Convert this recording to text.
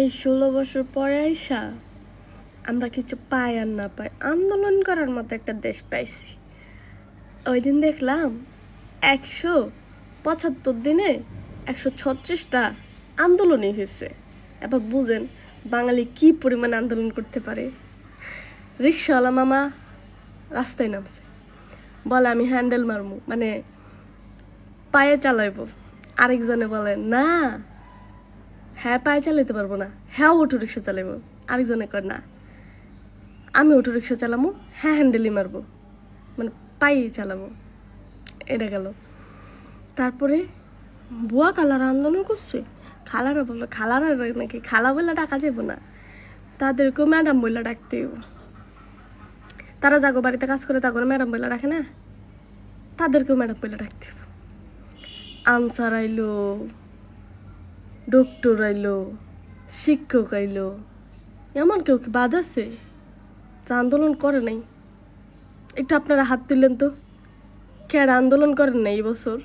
এই ষোলো বছর পরে আইসা আমরা কিছু পাই আর না পাই, আন্দোলন করার মতো একটা দেশ পাইছি। ওই দিন দেখলাম একশো পঁচাত্তর দিনে একশো ছত্রিশটা আন্দোলনই হয়েছে। এবার বুঝেন বাঙালি কি পরিমাণ আন্দোলন করতে পারে। রিক্সাওয়ালা মামা রাস্তায় নামছে। বলে, আমি হ্যান্ডেল মারমু। মানে পায়ে চালাইবো। আরেকজনে বলে, না হ্যাঁ পায়ে চালাইতে পারব না। হ্যাঁ অটো রিক্সা চালাইবো। আরেকজনে কয়, না, আমি অটো রিক্সা চালামো হ্যাঁ হ্যান্ডেলই মারবো। মানে পায়েই চালাবো। এটা গেল। তারপরে বুয়া কালার আন্দোলন করছে। খালারা বলল, খালারা নাকি খালা বলে ডাকা যাব না। তাদেরকেও ম্যাডাম বলে ডাকতে। তারা যাগো বাড়িতে কাজ করে তাগো ম্যাডাম বলে রাখে না? তাদেরকেও ম্যাডাম বলে ডাকতে আনসার আইলো ডক্টর আইলো, শিক্ষক আইলো, এমন কেউ কি বাদ আছে? যা আন্দোলন করে নাই। একটু আপনারা হাত তুললেন তো। কে আর আন্দোলন করেন না এই বছর?